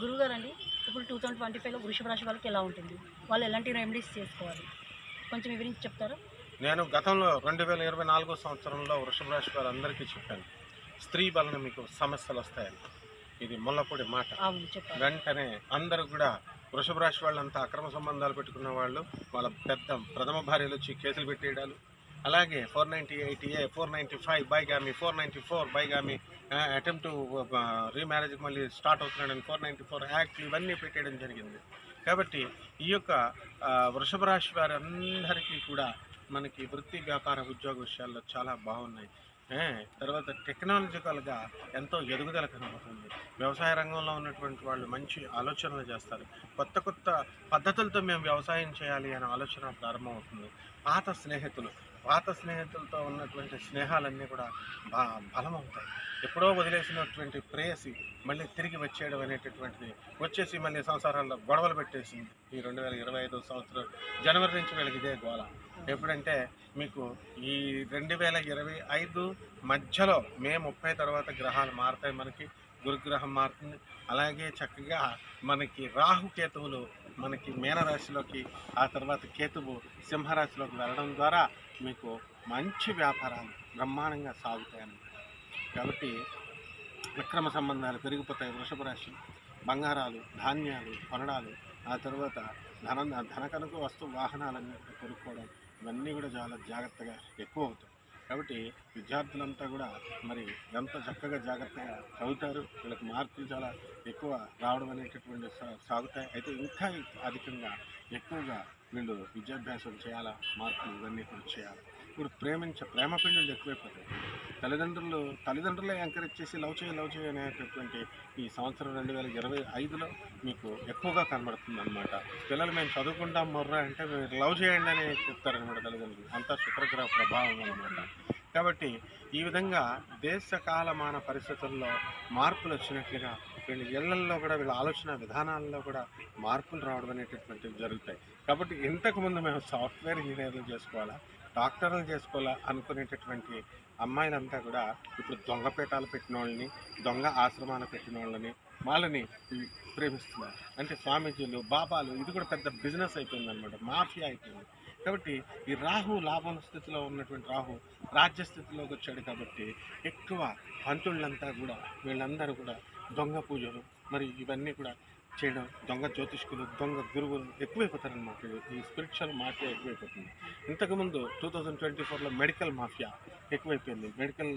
గురువుగారు అండి ఇప్పుడు టూ థౌజండ్ ట్వంటీ ఫైవ్లో వృషభ రాశి వాళ్ళకి ఎలా ఉంటుంది? వాళ్ళు ఎలాంటి రెమెడీస్ చేసుకోవాలి? కొంచెం వివరించి చెప్తారా? నేను గతంలో రెండు వేల ఇరవై నాలుగో సంవత్సరంలో వృషభ రాశి వారు అందరికీ చెప్పాను. స్త్రీ వలన మీకు సమస్యలు వస్తాయని. ఇది ముల్లపూడి మాట. వెంటనే అందరూ కూడా వృషభ రాశి వాళ్ళంతా అక్రమ సంబంధాలు పెట్టుకున్న వాళ్ళు వాళ్ళ పెద్ద ప్రథమ భార్యలు వచ్చి కేసులు పెట్టేయడాలు. అలాగే four ninety eight A four ninety five bigamy four ninety four bigamy attempt remarriage uh, మళ్ళీ స్టార్ట్ అవుతున్నాడని ఫోర్ నైంటీ ఫోర్ యాక్ట్ ఇవన్నీ పెట్టేయడం జరిగింది. కాబట్టి ఈ యొక్క వృషభ రాశి వారి అందరికీ కూడా మనకి వృత్తి వ్యాపార ఉద్యోగ విషయాల్లో చాలా బాగున్నాయి. తర్వాత టెక్నాలజికల్గా ఎంతో ఎదుగుదల కనబడుతుంది. వ్యవసాయ రంగంలో ఉన్నటువంటి వాళ్ళు మంచి ఆలోచనలు చేస్తారు. కొత్త కొత్త పద్ధతులతో మేము వ్యవసాయం చేయాలి అనే ఆలోచన ప్రారంభమవుతుంది. పాత స్నేహితులు పాత స్నేహితులతో ఉన్నటువంటి స్నేహాలన్నీ కూడా బా బలమవుతాయి. ఎప్పుడో వదిలేసినటువంటి ప్రేయసి మళ్ళీ తిరిగి వచ్చేయడం అనేటటువంటిది వచ్చేసి మళ్ళీ సంసారాల్లో గొడవలు పెట్టేసింది. ఈ రెండు వేల ఇరవై ఐదు సంవత్సరం జనవరి నుంచి వీళ్ళకి ఇదే గోళ ఎప్పుడంటే మీకు ఈ రెండు వేల ఇరవై ఐదు మధ్యలో మే ముప్పై తర్వాత గ్రహాలు మారుతాయి మనకి. గురుగ్రహం మారుతుంది. అలాగే చక్కగా మనకి రాహు కేతువులు మనకి మీనరాశిలోకి ఆ తర్వాత కేతువు సింహరాశిలోకి వెళ్ళడం ద్వారా మీకు మంచి వ్యాపారాలు బ్రహ్మాండంగా సాగుతాయన్నమాట కాబట్టి విక్రమ సంబంధాలు పెరిగిపోతాయి వృషభ రాశి. బంగారాలు ధాన్యాలు కొనడాలు ఆ తర్వాత ధన ధనకనకు వస్తు వాహనాలన్నీ కొనుక్కోవడం ఇవన్నీ కూడా చాలా జాగ్రత్తగా ఎక్కువ అవుతాయి. కాబట్టి విద్యార్థులంతా కూడా మరి ఎంత చక్కగా జాగ్రత్తగా చదువుతారు వీళ్ళకి మార్కులు చాలా ఎక్కువ రావడం అనేటటువంటి సా- సాగుతాయి. అయితే ఇంకా అధికంగా ఎక్కువగా వీళ్ళు విద్యాభ్యాసం చేయాలా? మార్కులు ఇవన్నీ కూడా చేయాలి? ఇప్పుడు ప్రేమించ ప్రేమ పెళ్ళిళ్ళు ఎక్కువైపోతాయి. తల్లిదండ్రులు తల్లిదండ్రులే ఎంకరేజ్ చేసి లవ్ చేయి లవ్ చేయి అనేటటువంటి ఈ సంవత్సరం రెండు వేల ఇరవై ఐదులో మీకు ఎక్కువగా కనబడుతుంది అనమాట పిల్లలు మేము చదువుకుంటాం మొర్రా అంటే మీరు లవ్ చేయండి అని చెప్తారనమాట తల్లిదండ్రులు. అంతా శుక్రగ్రహ ప్రభావం అనమాట కాబట్టి ఈ విధంగా దేశకాలమాన పరిస్థితుల్లో మార్పులు వచ్చినట్లుగా వీళ్ళ ఇళ్ళల్లో కూడా వీళ్ళ ఆలోచన విధానాల్లో కూడా మార్పులు రావడం అనేటటువంటివి జరుగుతాయి. కాబట్టి ఇంతకుముందు మేము సాఫ్ట్వేర్ ఇంజనీర్లు చేసుకోవాలా? డాక్టర్లు చేసుకోవాలా అనుకునేటటువంటి అమ్మాయిలంతా కూడా ఇప్పుడు దొంగపేటాలు పెట్టిన వాళ్ళని దొంగ ఆశ్రమాలు పెట్టిన వాళ్ళని వాళ్ళని ప్రేమిస్తున్నారు. అంటే స్వామీజీలు బాబాలు ఇది కూడా పెద్ద బిజినెస్ అయిపోయింది అనమాట మాఫియా అయిపోయింది. కాబట్టి ఈ రాహు లాభం స్థితిలో ఉన్నటువంటి రాహు రాజ్య స్థితిలోకి వచ్చాడు కాబట్టి ఎక్కువ పంతుళ్ళంతా కూడా వీళ్ళందరూ కూడా దొంగ పూజలు మరి ఇవన్నీ కూడా చేయడం దొంగ జ్యోతిష్కులు దొంగ గురువులు ఎక్కువైపోతారనమాట ఈ స్పిరిచువల్ మాఫియా ఎక్కువైపోతుంది. ఇంతకుముందు టూ థౌజండ్ ట్వంటీ ఫోర్లో మెడికల్ మాఫియా ఎక్కువైపోయింది. మెడికల్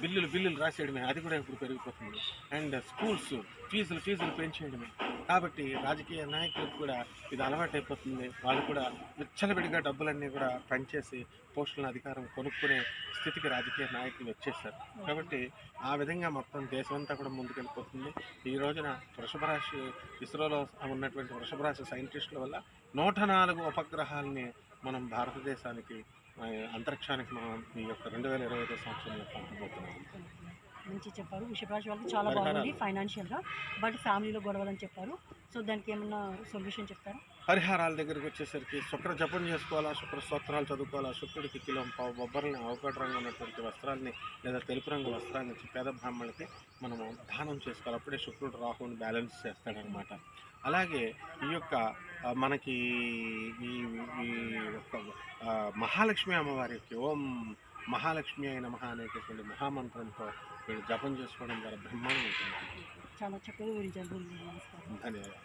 బిల్లులు బిల్లులు రాసేయడమే అది కూడా ఇప్పుడు పెరిగిపోతుంది. అండ్ స్కూల్స్ ఫీజులు ఫీజులు పెంచేయడమే. కాబట్టి రాజకీయ నాయకులకు కూడా ఇది అలవాటైపోతుంది. వాళ్ళు కూడా విచ్చలవిడిగా డబ్బులన్నీ కూడా పనిచేసి పోస్టులను అధికారం కొనుక్కునే స్థితికి రాజకీయ నాయకులు వచ్చేసారు కాబట్టి ఆ విధంగా మొత్తం దేశం అంతా కూడా ముందుకెళ్ళిపోతుంది. ఈ రోజున వృషభ రాశి ఇస్రోలో ఉన్నటువంటి వృషభ రాశి సైంటిస్టుల వల్ల నూట నాలుగు ఉపగ్రహాలని మనం భారతదేశానికి అంతరిక్షానికి మనం ఈ యొక్క రెండు వేల ఇరవై ఐదో సంవత్సరంలో పంపబోతున్నాం. మంచి చెప్పారు. వృషభ రాశి వాళ్ళకి చాలా. బాగుంది ఫైనాన్షియల్గా. బట్ ఫ్యామిలీలో గొడవలని చెప్పారు. సో దానికి ఏమన్నా సొల్యూషన్ చెప్తారా? పరిహారాల దగ్గరికి వచ్చేసరికి శుక్ర జపం చేసుకోవాలా శుక్ర స్తోత్రాలు చదువుకోవాలా శుక్రుడికి కిలో పావు బొబ్బర్ని అవకాట రంగు ఉన్నటువంటి వస్త్రాలని లేదా తెలుపు రంగు వస్త్రాన్ని పేద బ్రాహ్మణులకి మనము దానం చేసుకోవాలి. అప్పుడే శుక్రుడు రాహుని బ్యాలెన్స్ చేస్తాడనమాట. అలాగే ఈ యొక్క మనకి ఈ ఈ యొక్క మహాలక్ష్మి అమ్మవారికి ఓం మహాలక్ష్మి అయిన మహా అనేటటువంటి మహామంత్రంతో వీళ్ళు జపం చేసుకోవడం ద్వారా బ్రహ్మాండం ఉంటుంది చాలా చక్కగా ధన్యవాదాలు.